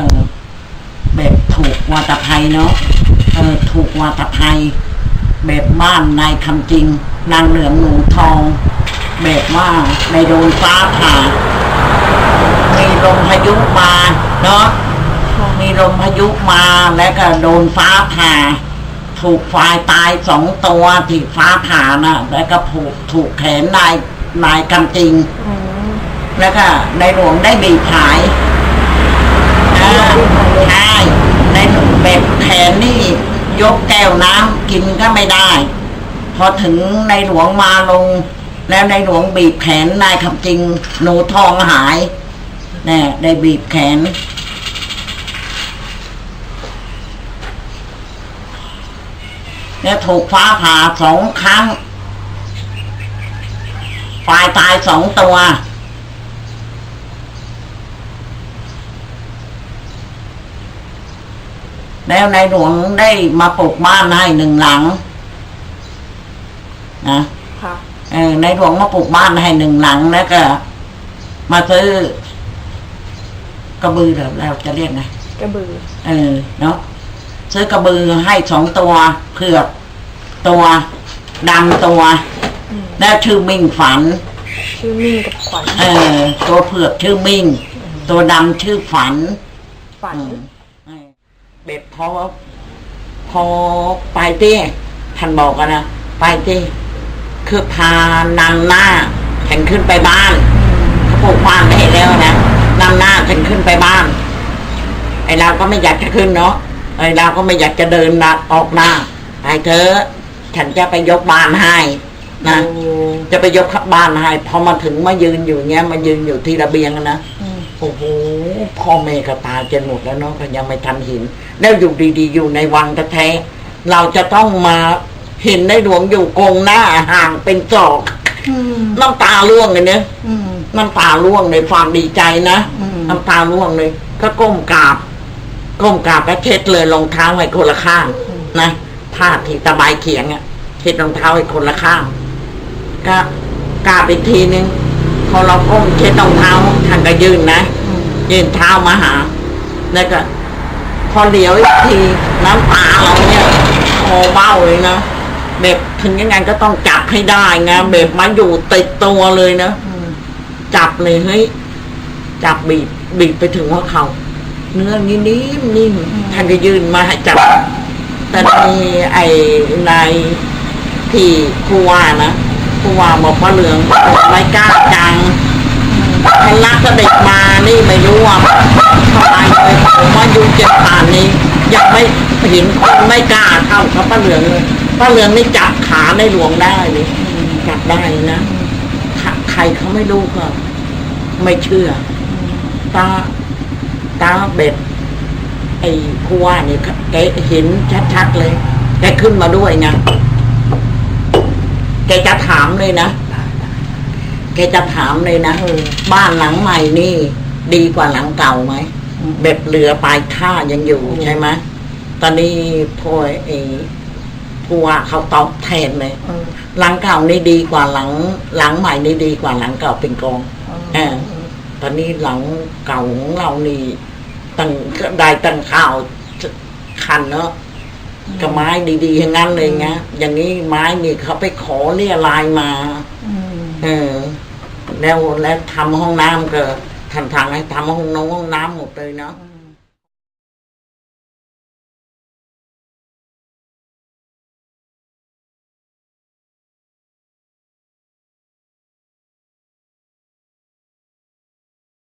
ก็แบบถูกวาตภัยเนาะเออถูกวาตภัย แบบบ้านนายคำจริง นางเหลืองหนูทอง แบบว่าในโดนฟ้าผ่า มีลมพายุมาเนาะมีลมพายุมาแล้วก็โดนฟ้าผ่า ถูกควายตายสองตัวที่ฟ้าผ่านะแล้วก็ผูกถูกแขนนายนายกำจริงอืมแล้วก็ในหลวงได้บีบขายอ่า ใช่ในแบบแขนนี่ยกแก้วน้ำกินก็ไม่ได้ พอถึงในหลวงมาลง แล้วในหลวงบีบแขนนายคำจริงหนูทองหายเนี่ยได้บีบแขนเนี่ยถูกฟ้าผ่าสองครั้ง ฝ่ายตายสองตัว แล้วในหลวงได้มาปลูกบ้านให้หนึ่งหลังนะค่ะเออในหลวงมาปลูกบ้านให้หนึ่งหลังแล้วก็ มาซื้อกระบือเหรอเราจะเรียกไงกระบือ เออเนาะซื้อกระบือให้สองตัวเผือกตัวดำตัวอืมแล้วชื่อมิ่งฝัน ชื่อมิ่งกับขวัญเออ ตัวเผือกชื่อมิ่ง ตัวดำชื่อฝัน ฝันอืม เบ็ดพอพอไปเต้ท่านบอกกันนะไปเต้คือพานำหน้าฉันขึ้นไปบ้านเขาปลูกบ้านไม่เห็นแล้วนะนำหน้าฉันขึ้นไปบ้าน ไอ้เราก็ไม่อยากจะขึ้นเนาะไอ้เราก็ไม่อยากจะเดินนะออกหน้าไปเถอะฉันจะไปยกบ้านให้นะโอ้จะไปยกบ้านให้พอมาถึงมายืนอยู่เงี้ยมายืนอยู่ที่ระเบียงอะนะอืม โอ้โหพ่อแม่ก็ตายจนหมดแล้วเนาะก็ยังไม่ทันเห็น แล้วอยู่ดีๆ อยู่ในวังแท้ๆเราจะต้องมาเห็นในหลวงอยู่กงหน้าห่างเป็นจอกอืมน้ำตาร่วงเลยเนี่ยอืมน้ำตาร่วงในความดีใจนะอืมน้ำตาร่วงเลย ก็ก้มกราบ ก้มกราบแล้วเช็ดเลยรองเท้าให้คนละข้างนะผ้าที่ตะบายเขียงอะเช็ดรองเท้าให้คนละข้างก็กราบอีกทีนึง พอเราก้มเช็ดรองเท้าท่านก็ยืนนะอืมยืนเท้ามาหา แล้วก็ พอเหลียวอีกทีน้ำตาเราเนี่ยคอเบ้าเลยนะแบบถึงยังไงก็ต้องจับให้ได้ไงแบบมาอยู่ติดตัวเลยนะอืมจับเลยเฮ้ยจับบีบบีบไปถึงหัวเขาเนื้อนิ่มนิ่มนิ่มท่านก็ยืนมาให้จับแต่มีไอ้นายที่ผู้ว่านะ ผู้ว่าบอกว่าเหลืองไม่กล้าจังท่านรักเด็จมานี่ไม่รู้ว่าทำไมเลยผมว่าอยู่เจ็ดป่านนี้ ยังไม่เห็นคนไม่กล้าเท่ากับป้าเหลืองเลยป้าเหลืองนี่จับขาในหลวงได้เลยจับได้นะใครเขาไม่รู้ก็ ไม่เชื่อตาตาเบ็ดไอ้ผู้ว่านี่แกเห็นชัดๆเลยแกขึ้นมาด้วยไง แกจะถามเลยนะ แกจะถามเลยนะเออบ้านหลังใหม่นี่ ดีกว่าหลังเก่าไหมแบบเรือปลายท่ายังอยู่ใช่ไหมตอนนี้พ่อไอ้ผู้ว่าเขาตอบแทนเลยเออหลังเก่านี่ดีกว่าหลัง หลังใหม่นี่ดีกว่าหลังเก่าเป็นกองเออตอนนี้หลังเก่าของเรานี่ตั้งได้ตั้งข้าวคันเนาะ ก็ไม้ดีๆทั้งนั้นเลยไงอย่างนี้ไม้นี่เขาไปขอเรียลายมาอืมเออ แล้วแล้วทำห้องน้ำก็ทันทางให้ทำห้องน้องห้องน้ำหมดเลยเนาะอื